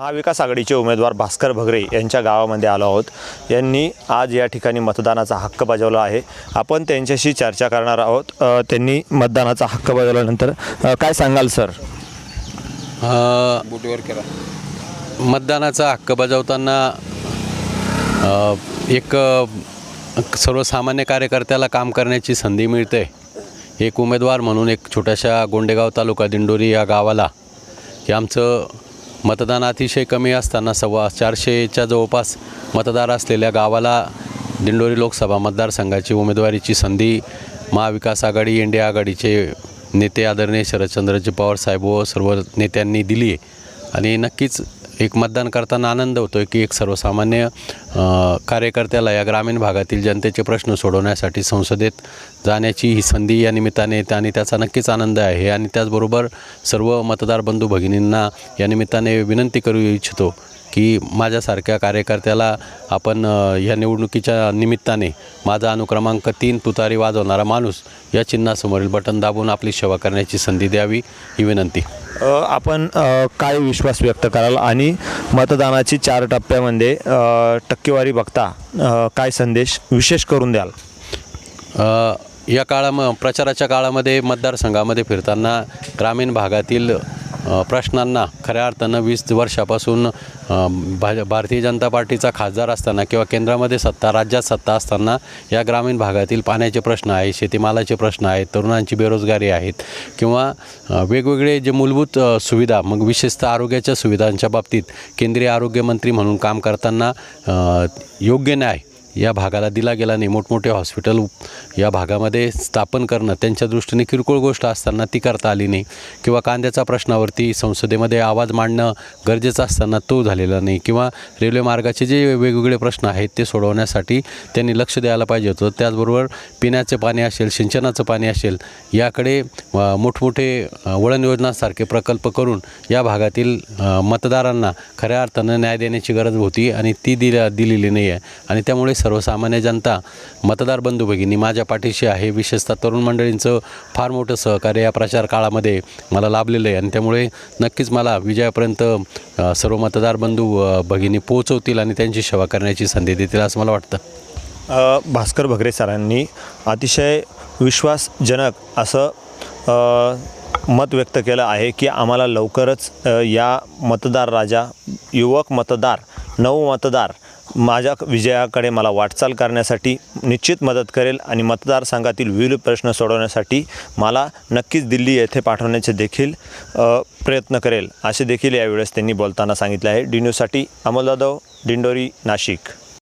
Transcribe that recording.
महाविकास आघाडीचे उमेदवार भास्कर भगरे यांच्या गावामध्ये आलो आहोत. यांनी आज या ठिकाणी मतदानाचा हक्क बजावला आहे. आपण त्यांच्याशी चर्चा करणार आहोत. त्यांनी मतदानाचा हक्क बजावल्यानंतर काय सांगाल सर? अ, मतदानाचा हक्क बजावताना एक सर्वसामान्य कार्यकर्त्याला काम करण्याची संधी मिळते. एक उमेदवार म्हणून एक छोट्याशा गोंडेगाव तालुका दिंडोरी या गावाला की आमचं मतदान अतिशय कमी असताना सव्वा चारशेच्या जवळपास मतदार असलेल्या गावाला दिंडोरी लोकसभा मतदारसंघाची उमेदवारीची संधी महाविकास आघाडी इंडिया आघाडीचे नेते आदरणीय शरदचंद्रजी पवार साहेब व सर्व नेत्यांनी दिली आहे आणि नक्कीच एक मतदान करताना आनंद होतो आहे की एक सर्वसामान्य कार्यकर्त्याला या ग्रामीण भागातील जनतेचे प्रश्न सोडवण्यासाठी संसदेत जाण्याची ही संधी या निमित्ताने येते आणि त्याचा नक्कीच आनंद आहे. आणि त्याचबरोबर सर्व मतदार बंधू भगिनींना या निमित्ताने विनंती करू इच्छितो की माझ्यासारख्या कार्यकर्त्याला आपण या निवडणुकीच्या निमित्ताने माझा अनुक्रमांक तीन तुतारी वाजवणारा माणूस या चिन्हासमोरील बटन दाबून आपली सेवा करण्याची संधी द्यावी ही विनंती. आपण काय विश्वास व्यक्त कराल आणि मतदानाची चार टप्प्यामध्ये टक्केवारी बघता काय संदेश विशेष करून द्याल? या काळाम प्रचाराच्या काळामध्ये मतदारसंघामध्ये फिरताना ग्रामीण भागातील प्रश्नांना खऱ्या अर्थानं वीस वर्षापासून भा भारतीय जनता पार्टीचा खासदार असताना किंवा केंद्रामध्ये सत्ता राज्यात सत्ता असताना या ग्रामीण भागातील पाण्याचे प्रश्न आहे शेतीमालाचे प्रश्न आहेत तरुणांची बेरोजगारी आहेत किंवा वेगवेगळे जे मूलभूत सुविधा मग विशेषतः आरोग्याच्या सुविधांच्या बाबतीत केंद्रीय आरोग्यमंत्री म्हणून काम करताना योग्य न्याय या भागाला दिला गेला नाही. मोठमोठे हॉस्पिटल या भागामध्ये स्थापन करणं त्यांच्या दृष्टीने किरकोळ गोष्ट असताना ती करता आली नाही. किंवा कांद्याच्या प्रश्नावरती संसदेमध्ये आवाज मांडणं गरजेचं असताना तो झालेला नाही. किंवा रेल्वे मार्गाचे जे वेगवेगळे प्रश्न आहेत ते सोडवण्यासाठी त्यांनी लक्ष द्यायला पाहिजे होतं. त्याचबरोबर पिण्याचे पाणी असेल सिंचनाचं पाणी असेल याकडे मोठमोठे वळण योजनासारखे प्रकल्प करून या भागातील मतदारांना खऱ्या अर्थानं न्याय देण्याची गरज होती आणि ती दिल्या दिलेली नाही आहे. आणि त्यामुळे सर्वसामान्य जनता मतदार बंधू भगिनी माझ्या पाठीशी आहे विशेषतः तरुण मंडळींचं फार मोठं सहकार्य या प्रचार काळामध्ये मला लाभलेलं आहे आणि त्यामुळे नक्कीच मला विजयापर्यंत सर्व मतदार बंधू भगिनी पोहोचवतील आणि त्यांची सेवा करण्याची संधी देतील असं मला वाटतं. भास्कर भगरे सरांनी अतिशय विश्वासजनक असं मत व्यक्त केलं आहे की आम्हाला लवकरच या मतदार राजा युवक मतदार नऊ मतदार माझ्या विजयाकडे मला वाटचाल करण्यासाठी निश्चित मदत करेल आणि मतदारसंघातील विविध प्रश्न सोडवण्यासाठी मला नक्कीच दिल्ली येथे पाठवण्याचे देखील प्रयत्न करेल. असे देखील यावेळेस त्यांनी बोलताना सांगितले आहे. डी न्यूजसाठी अमोल जाधव दिंडोरी नाशिक.